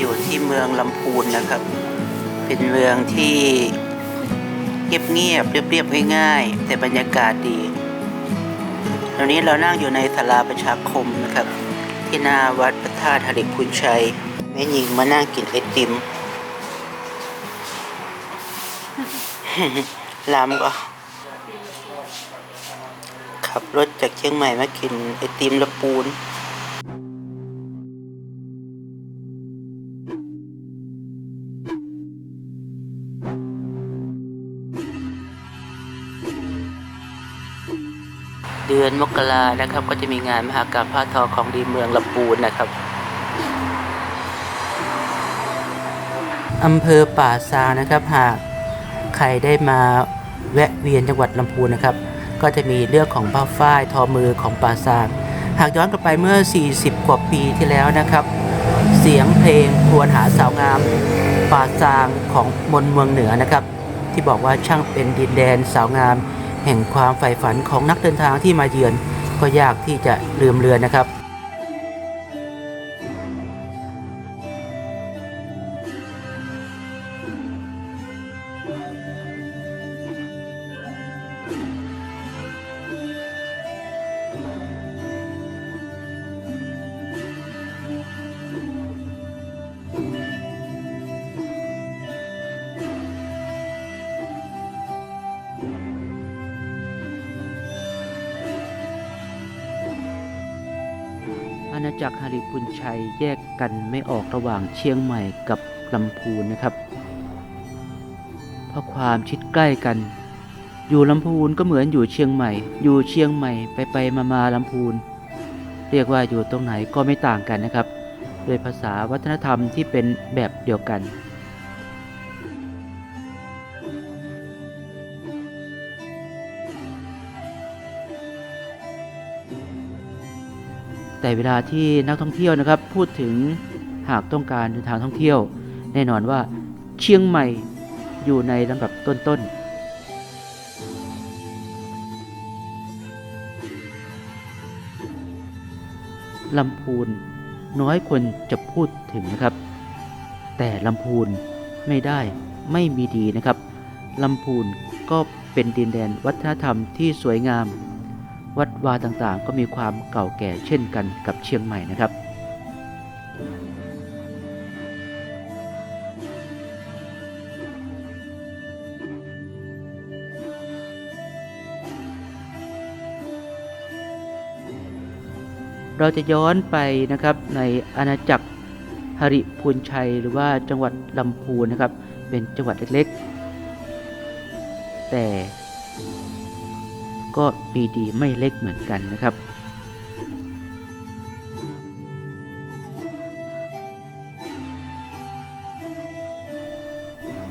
อยู่ที่เมืองลำพูนนะครับ เป็นเมืองที่เงียบๆเรียบๆง่ายๆแต่บรรยากาศดีตอนนี้เรานั่งอยู่ในศาลาประชาคมนะครับ ที่หน้าวัดพระธาตุหริพุนชัยแม่หญิงมานั่งกินไอติมลำก็ขับรถจากเชียงใหม่มากินไอติมละปูน ดือนมกรานะครับ ก็จะมีงานมหากรรมผ้าทอของดีเมืองลำปูนนะครับอำเภอป่าซางนะครับ หากใครได้มาแวะเวียนจังหวัดลำพูนนะครับ ก็จะมีเรื่องของผ้าฝ้ายทอมือของป่าซางหากย้อนกลับไปเมื่อ 40 กว่าปีที่แล้วนะครับ เสียงเพลงควรหาสาวงามป่าซางของมนเมืองเหนือนะครับ ที่บอกว่าช่างเป็นดินแดนสาวงาม แห่งความใฝ่ฝันของนักเดินทางที่มาเยือน ก็ยากที่จะลืมเลือนนะครับ ณาจักรฮาริพุนชัยแยกกันไม่ออกระหว่างเชียงใหม่กับลำพูนนะครับ เพราะความชิดใกล้กัน อยู่ลำพูนก็เหมือนอยู่เชียงใหม่ อยู่เชียงใหม่ไปไปมามาลำพูน เรียกว่าอยู่ตรงไหนก็ไม่ต่างกันนะครับ โดยภาษาวัฒนธรรมที่เป็นแบบเดียวกัน แต่เวลาที่นักท่องเที่ยวนะครับ พูดถึงหากต้องการเดินทางท่องเที่ยว แน่นอนว่าเชียงใหม่อยู่ในลำดับต้นๆลำพูนน้อยคนจะพูดถึงนะครับ แต่ลำพูนไม่ได้ไม่มีดีนะครับลำพูนก็เป็นดินแดนวัฒนธรรมที่สวยงาม วัดวาต่างๆ ก็มีความเก่าแก่เช่นกันกับเชียงใหม่นะครับเราจะย้อนไปนะครับในอาณาจักรหริพูนชัยหรือว่าจังหวัดลำพูนนะครับ เป็นจังหวัดเล็กๆ แต่ ก็ปีดีไม่เล็กเหมือนกันนะครับ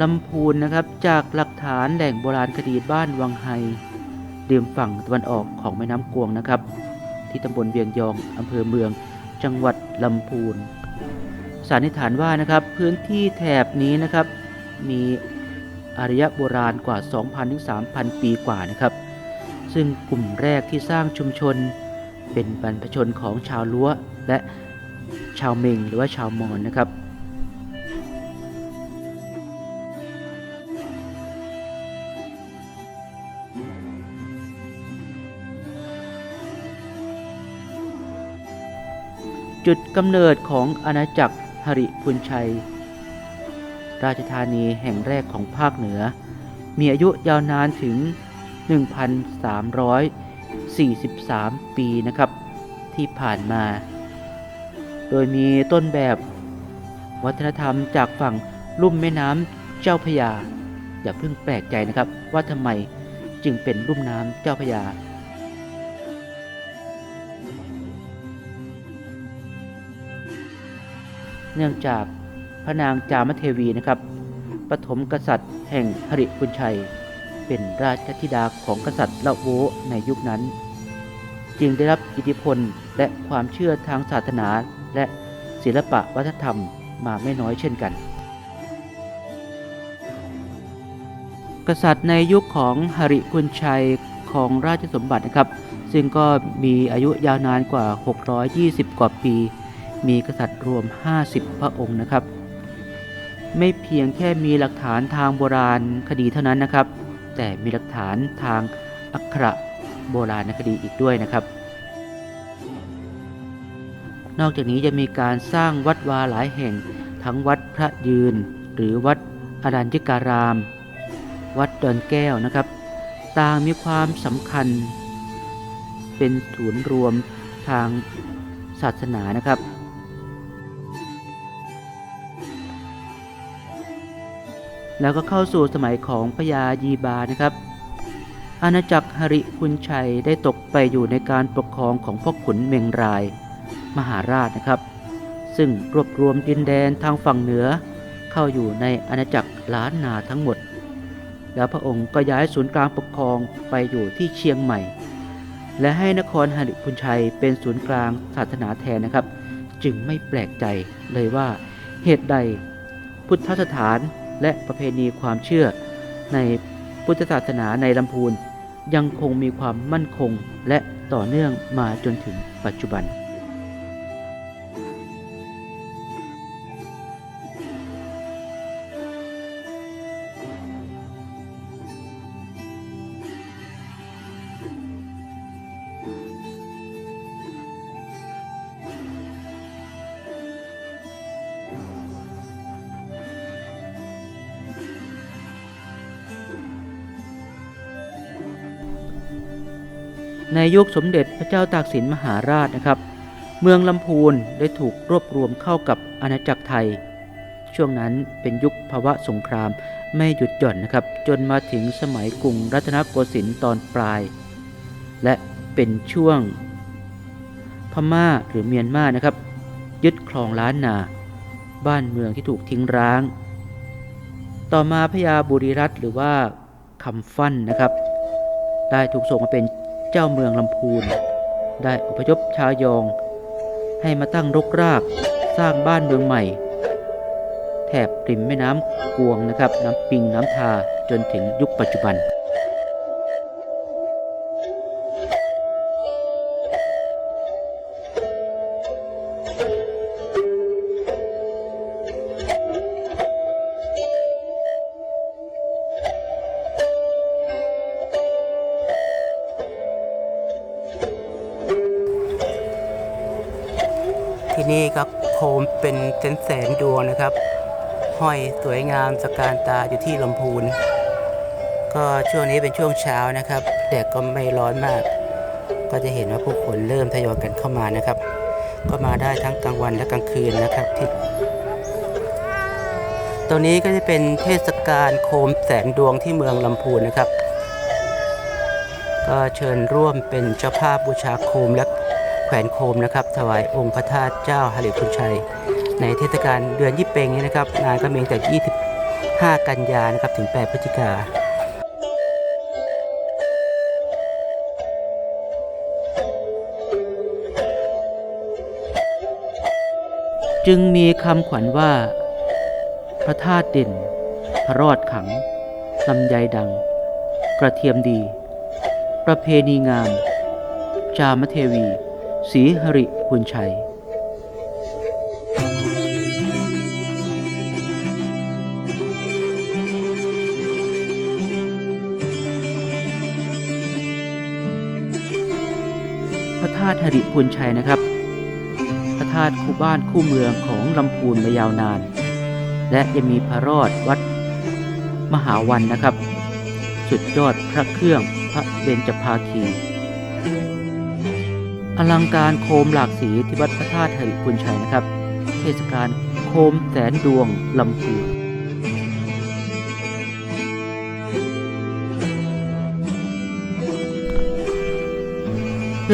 ลำพูนนะครับจากหลักฐานแหล่งโบราณคดีบ้านวังไฮริมฝั่งตะวันออกของแม่น้ำกวงนะครับ ที่ตำบลเวียงยองอำเภอเมือง จังหวัดลำพูนสันนิษฐานว่านะครับพื้นที่แถบนี้นะครับ มีอารยโบราณกว่า 2,000ถึง3,000 ปีกว่านะครับ ซึ่งกลุ่มแรกที่สร้างชุมชน เป็นบรรพชนของชาวล้วและชาวเมงหรือว่าชาวมอญนะครับจุดกำเนิดของอาณาจักรหริพุนชัย ราชธานีแห่งแรกของภาคเหนือ มีอายุยาวนานถึง 1,343 ปีนะครับ ที่ผ่านมา โดยมีต้นแบบวัฒนธรรมจากฝั่งลุ่มแม่น้ำเจ้าพยา อย่าเพิ่งแปลกใจนะครับ ว่าทำไมจึงเป็นลุ่มน้ำเจ้าพยาเนื่องจากพระนางจามเทวีนะครับ ปฐมกษัตริย์แห่งหริพุนชัย เป็นราชธิดาของกษัตริย์ละโวในยุคนั้น จึงได้รับอิทธิพลและความเชื่อทางศาสนาและศิลปะวัฒนธรรมมาไม่น้อยเช่นกัน กษัตริย์ในยุคของหริพุนชัยของราชสมบัตินะครับ ซึ่งก็มีอายุยาวนานกว่า 620 กว่าปี มีกษัตริย์รวม 50 พระองค์นะครับ ไม่เพียงแค่มีหลักฐานทางโบราณคดีเท่านั้นนะครับ แต่มีหลักฐานทางอักขระโบราณคดีอีกด้วยนะครับ นอกจากนี้จะมีการสร้างวัดวาหลายแห่ง ทั้งวัดพระยืน หรือวัดอรัญญิการาม วัดดอนแก้วนะครับ ต่างมีความสำคัญ เป็นศูนย์รวมทางศาสนานะครับ แล้วก็เข้าสู่สมัยของพญายีบานะครับ อาณาจักรหริพุนชัยได้ตกไปอยู่ในการปกครองของพ่อขุนเมงราย มหาราชนะครับ ซึ่งรวบรวมดินแดนทางฝั่งเหนือ เข้าอยู่ในอาณาจักรล้านนาทั้งหมด แล้วพระองค์ก็ย้ายศูนย์กลางปกครองไปอยู่ที่เชียงใหม่ และให้นครหริพุนชัยเป็นศูนย์กลางศาสนาแทนนะครับ จึงไม่แปลกใจเลยว่าเหตุใดพุทธสถาน และประเพณีความเชื่อ ในพุทธศาสนาในลำพูนยังคงมีความมั่นคงและต่อเนื่องมาจนถึงปัจจุบัน ในยุคสมเด็จพระเจ้าตากสินมหาราชนะครับ เมืองลำพูนได้ถูกรวบรวมเข้ากับอาณาจักรไทย ช่วงนั้นเป็นยุคภาวะสงครามไม่หยุดหย่อนนะครับ จนมาถึงสมัยกรุงรัตนโกสินทร์ตอนปลาย และเป็นช่วงพม่าหรือเมียนมานะครับ ยึดครองล้านนา บ้านเมืองที่ถูกทิ้งร้าง ต่อมาพญาบุรีรัตหรือว่าคำฟั่นนะครับ ได้ถูกส่งมาเป็น เจ้าเมืองลำพูน ได้อพยพชาวยอง ให้มาตั้งรกรากสร้างบ้านเมืองใหม่ แถบริมแม่น้ำกวงนะครับ น้ำปิงน้ำทาจนถึงยุคปัจจุบัน สนแสนดวงนะครับ ห้อยสวยงามสการตาอยู่ที่ลำพูน ก็ช่วงนี้เป็นช่วงเช้านะครับแดดก็ไม่ร้อนมาก ก็จะเห็นว่าผู้คนเริ่มทยอยกันเข้ามานะครับ ก็มาได้ทั้งกลางวันและกลางคืนนะครับที่ตรงนี้ก็จะเป็นเทศกาลโคมแสนดวงที่เมืองลำพูนนะครับ ก็เชิญร่วมเป็นเจ้าภาพบูชาโคมและแขวนโคมนะครับ ถวายองค์พระธาตุเจ้าหริพุนชัย ในเทศกาลเดือนยี่เปงนี้นะครับงานก็มีตั้งแต่ 25 กันยานะครับถึง 8 พฤศจิกาจึงมีคำขวัญว่า พระธาตุเด่น พระรอดขังลำไยดัง กระเทียมดี ประเพณีงาม จามเทวีศรีหริพุนชัยาตุหริพุนชัยนะครับ พระธาตุคู่บ้านคู่เมืองของลำพูนมายาวนาน และยังมีพระรอดวัดมหาวันนะครับ สุดยอดพระเครื่องพระเบญจภาคีอลังการโคมหลากสีที่วัดพระธาตุหริพุนชัยนะครับ เทศกาลโคมแสนดวงลำพูน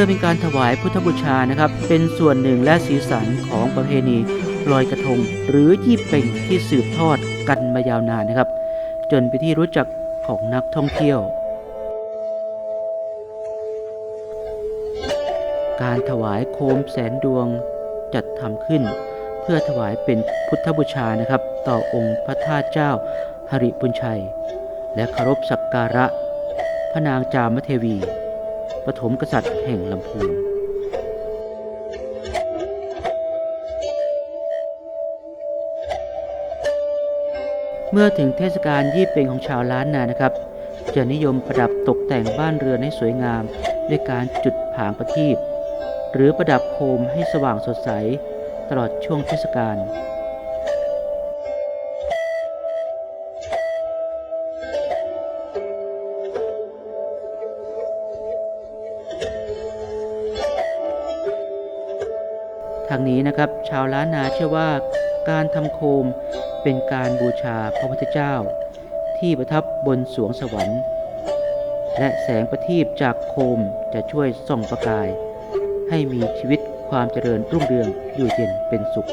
พื่อเป็นการถวายพุทธบูชานะครับ เป็นส่วนหนึ่งและสีสันของประเพณีลอยกระทง หรือยี่เป่งที่สืบทอดกันมายาวนานนะครับ จนเป็นที่รู้จักของนักท่องเที่ยว การถวายโคมแสนดวงจัดทำขึ้น เพื่อถวายเป็นพุทธบูชานะครับ ต่อองค์พระธาตุเจ้าหริปุญชัย และเคารพสักการะพระนางจามเทวี ถมกษัตริย์แห่งลำพูนเมื่อถึงเทศกาลยี่เป็งของชาวล้านนานะครับ จะนิยมประดับตกแต่งบ้านเรือนให้สวยงาม ด้วยการจุดผางประทีปหรือประดับโคมให้สว่างสดใส ตลอดช่วงเทศกาล ทางนี้นะครับ ชาวล้านนาเชื่อว่าการทำโคมเป็นการบูชาพระพุทธเจ้า ที่ประทับบนสวงสวรรค์ และแสงประทีปจากโคมจะช่วยส่องประกาย ให้มีชีวิตความเจริญรุ่งเรืองอยู่เย็นเป็นสุข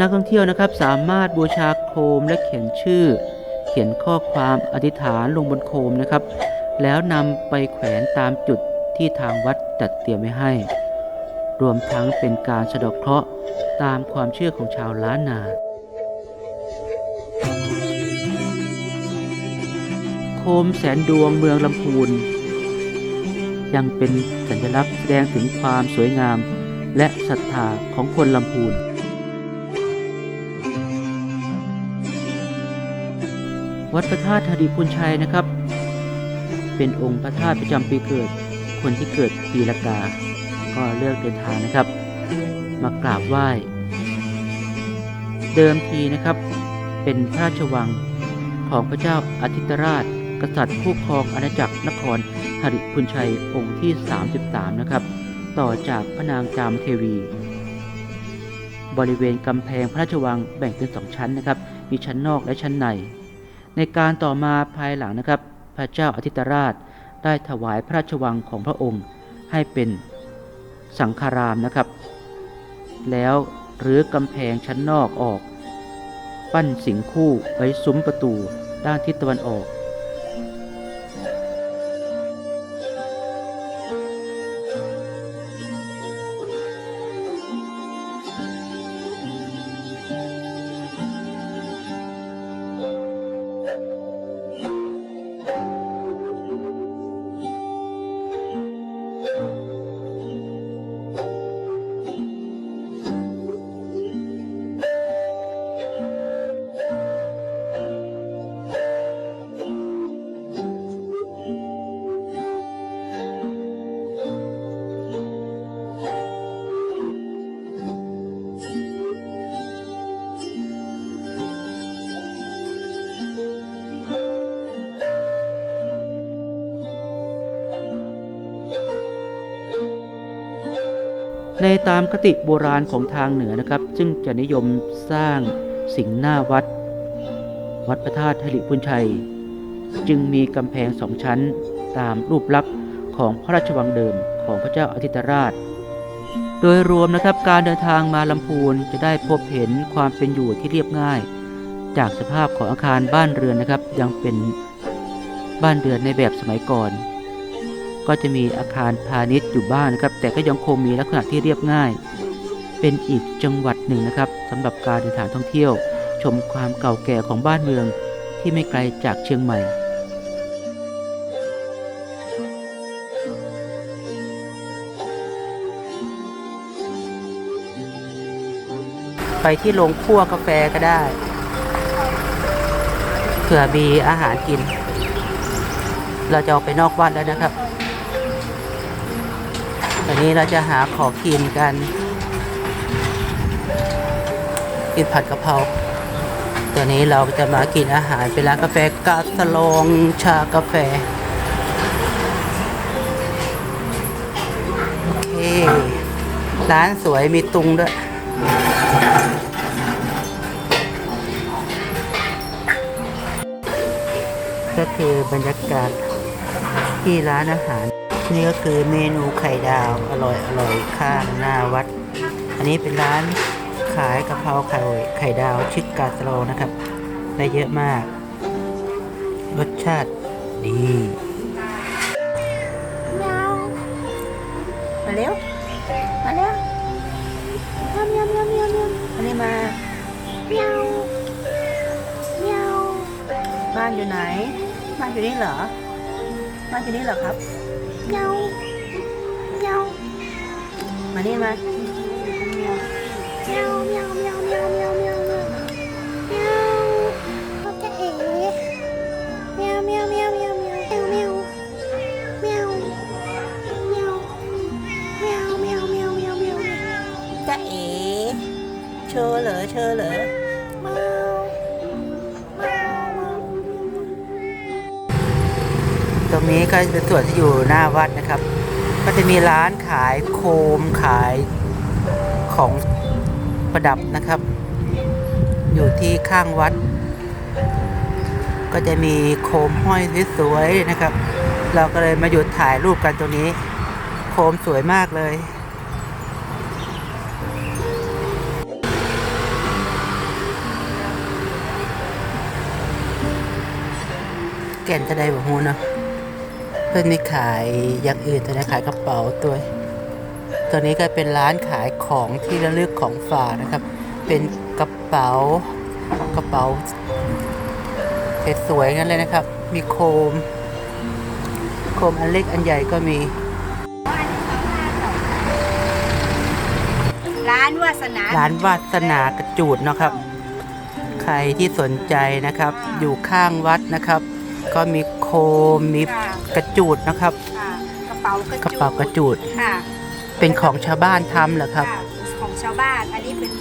นักท่องเที่ยวนะครับสามารถบูชาโคมและเขียนชื่อ เขียนข้อความอธิษฐานลงบนโคมนะครับ แล้วนำไปแขวนตามจุดที่ทางวัดจัดเตรียมไว้ให้ รวมทั้งเป็นการสะดอกเคราะห์ตามความเชื่อของชาวล้านนา โคมแสนดวงเมืองลำพูน ยังเป็นสัญลักษณ์แสดงถึงความสวยงามและศรัทธาของคนลำพูน วัดพระธาตุธารีพุนชัยนะครับ เป็นองค์พระธาตุประจำปีเกิด คนที่เกิดปีละกา ก็เลือกเดินทางนะครับ มากราบไหว้ เดิมทีนะครับ เป็นพระราชวังของพระเจ้าอาทิตราช กษัตริย์ผู้ครองอาณาจักรนครหริพุนชัยองค์ที่ 33 นะครับ ต่อจากพระนางจามเทวี บริเวณกำแพงพระราชวังแบ่งเป็นสองชั้นนะครับ มีชั้นนอกและชั้นใน ในการต่อมาภายหลังนะครับ พระเจ้าอาทิตราชได้ถวายพระราชวังของพระองค์ให้เป็นสังฆารามนะครับ แล้วหรือกำแพงชั้นนอกออก ปั้นสิงคู่ไว้ซุ้มประตูด้านทิศตะวันออก ในตามคติโบราณของทางเหนือนะครับ ซึ่งจะนิยมสร้างสิงห์หน้าวัด วัดพระธาตุธริพุนชัย จึงมีกำแพงสองชั้นตามรูปลักษณ์ของพระราชวังเดิมของพระเจ้าอาทิตราช โดยรวมนะครับการเดินทางมาลำพูนจะได้พบเห็นความเป็นอยู่ที่เรียบง่าย จากสภาพของอาคารบ้านเรือนนะครับยังเป็นบ้านเรือนในแบบสมัยก่อน ก็จะมีอาคารพาณิชย์อยู่บ้างนะครับ แต่ก็ยังคงมีลักษณะที่เรียบง่าย เป็นอีกจังหวัดหนึ่งนะครับสำหรับการเดินทางท่องเที่ยว ชมความเก่าแก่ของบ้านเมืองที่ไม่ไกลจากเชียงใหม่ไปที่โรงคั่วกาแฟก็ได้เผื่อมีอาหารกิน เราจะออกไปนอกวัดแล้วนะครับ ตอนนี้เราจะหาของกินกัน กินผัดกะเพราตัวนี้เราจะมากินอาหารเป็นร้านกาแฟกาสลองชากาแฟ โอเค ร้านสวยมีตุงด้วยก็คือบรรยากาศที่ร้านอาหาร นี่ก็คือเมนูไข่ดาวอร่อยอร่อยข้างหน้าวัด อันนี้เป็นร้านขายกะเพราไข่ไข่ดาวชิคกาสโลนะครับได้เยอะมาก รสชาติดีมาเร็วมาเร็วเมียวเมียวเมียวเมียวเมียวอันนี้มาเมียวเมียวบ้านอยู่ไหนบ้านอยู่นี่เหรอบ้านอยู่นี่เหรอครับ เมียวเมียวมานี่มา Meow, meow, meow, รงนี้ก็เป็นส่วนที่อยู่หน้าวัดนะครับ ก็จะมีร้านขายโคมขายของประดับนะครับ อยู่ที่ข้างวัด ก็จะมีโคมห้อยสวยๆนะครับ เราก็เลยมาหยุดถ่ายรูปกันตรงนี้ โคมสวยมากเลยแก่นจะได้บ่ฮู้เนาะ เพื่อนมีขายอย่างอื่นแต่ในขายกระเป๋าตัวตัวนี้ก็เป็นร้านขายของที่ระลึกของฝากนะครับ เป็นกระเป๋ากระเป๋าสวยๆงั้นเลยนะครับ มีโคม โคมอันเล็กอันใหญ่ก็มี ร้านวาสนา ร้านวาสนากระจูดเนาะครับ ใครที่สนใจนะครับ อยู่ข้างวัดนะครับ ก็มีโคมมีค่ะ กระจูดนะครับ ค่ะกระเป๋ากระกระเป๋ากระจูดค่ะเป็นของชาวบ้านทำเหรอครับค่ะของชาวบ้านอันนี้เป็น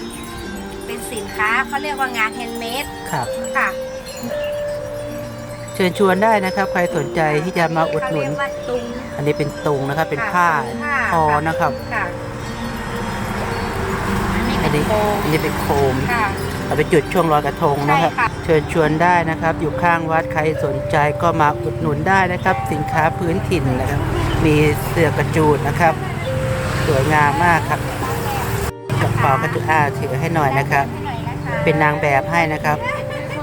เป็นสินค้าเขาเรียกว่างานแฮนด์เมดครับ ค่ะเชิญชวนได้นะครับ ใครสนใจที่จะมาอุดหนุเขาเรีนยกว่าตุง อันนี้เป็นตุงนะครับ เป็นค่ะผ้าเป็นผ้าทอนะครับ ค่ะอันนี้อันนี้เป็นโคม ค่ะ เอาไปจุดช่วงลอยกระทงนะครับใช่ค่ะเชิญชวนได้นะครับ อยู่ข้างวัดใครสนใจก็มาอุดหนุนได้นะครับ สินค้าพื้นถิ่นนะครับ มีเสื้อกระจูดนะครับ สวยงามมากครับกระเป๋ากระจูดอาถือให้หน่อยนะครับให้หน่อยนะคะเป็นนางแบบให้นะครับ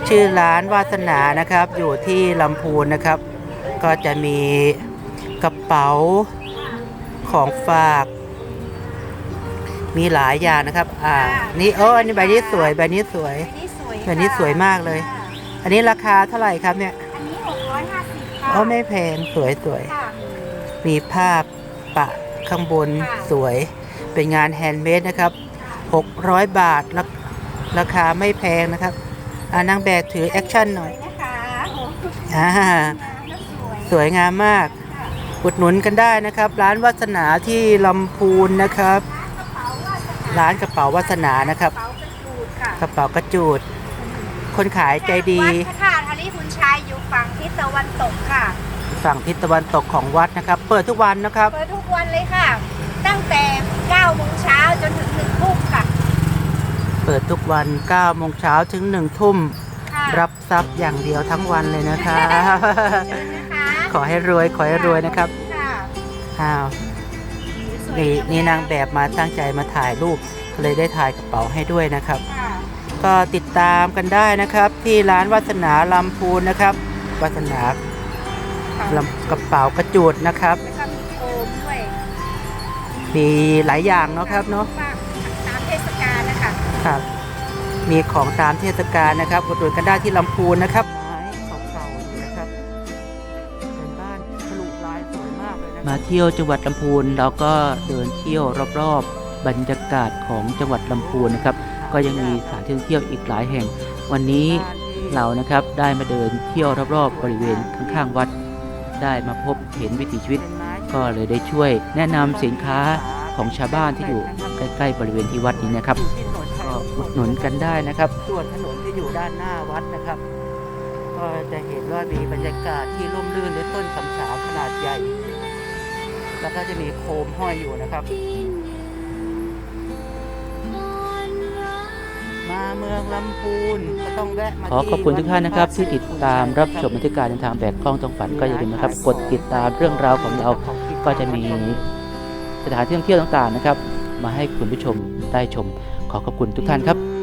ชื่อร้านวาสนานะครับ อยู่ที่ลำพูนนะครับ ก็จะมีกระเป๋าของฝาก มีหลายอย่างนะครับ อ่า นี่โอ้อันนี้ใบนี้สวยใบนี้สวยอันนี้สวยแบบนี้สวยมากเลย ค่ะอันนี้ราคาเท่าไหร่ครับเนี่ยอันนี้ 650ค่ะโอ้ไม่แพงสวยสวยค่ะ มีภาพปะข้างบนค่ะ สวย เป็นงานแฮนด์เมดนะครับ 600 บาทราราคาไม่แพงนะครับอ่านางแบบถือแอคชั่นหน่อยสวยนะคะโอ้โหอ่าแล้วสวยสวยงามมาก ค่ะอุดหนุนกันได้นะครับ ร้านวัสนาที่ลำพูนนะครับ ร้านกระเป๋าว่าสนาร้านกระเป๋าวัสนานะครับกระเป๋ากระจูดค่ะกระเป๋ากระจูด คนขายใจดี วัดพระธาตุฮาริพุนชัยอยู่ฝั่งทิศตะวันตกค่ะฝั่งทิศตะวันตกของวัดนะครับ เปิดทุกวันนะครับ เปิดทุกวันเลยค่ะ ตั้งแต่9โมงเช้าจนถึง1ทุ่มค่ะเปิดทุกวัน9โมงเช้าถึง1ทุ่ม ค่ะรับทรัพย์อย่างเดียวทั้งวันเลยนะครับ เชิญนะคะขอให้รวยขอให้รวยนะครับ ค่ะ อ้าวสวย นี่จังนี่นางแบบมาตั้งใจมาถ่ายรูปก็เลยได้ถ่ายกระเป๋าให้ด้วยนะครับค่ะก็ติดตามกันได้นะครับ ที่ร้านวัสนาลำพูนนะครับวัสนาค่ะลำกระเป๋ากระจูดนะครับแล้วก็มีโคมด้วยมีหลายอย่างเนาะครับเนาะฝากตามเทศกาลนะคะครับ มีของตามเทศกาลนะครับอุดหนุนกันได้ที่ลำพูนนะครับ มากเลยนะมาเที่ยวจังหวัดลำพูนเราก็เดินเที่ยวรอบๆบรรยากาศของจังหวัดลำพูนนะครับ ก็ยังมีสถานที่ท่องเที่ยวอีกหลายแห่ง วันนี้เรานะครับได้มาเดินเที่ยวรอบๆบริเวณข้างๆวัด ได้มาพบเห็นวิถีชีวิต ก็เลยได้ช่วยแนะนำสินค้าของชาวบ้านที่อยู่ใกล้ๆบริเวณที่วัดนี้นะครับก็อุดหนุนกันได้นะครับส่วนถนนที่อยู่ด้านหน้าวัดนะครับก็จะเห็นว่ามีบรรยากาศที่ร่มรื่นด้วยต้นสำสาวขนาดใหญ่ แล้วก็จะมีโคมห้อยอยู่นะครับ มาเมืองลำพูนก็ต้องแวะมาขอขอบคุณทุกท่านนะครับ ที่ติดตามรับชมบรรยากาศในทางแบบกล้องต้องฝันก็อย่าลืมนะครับ กดติดตามเรื่องราวของเราก็จะมีสถานที่ท่องเที่ยวต่างๆนะครับ มาให้คุณผู้ชมได้ชม ขอขอบคุณทุกท่านครับ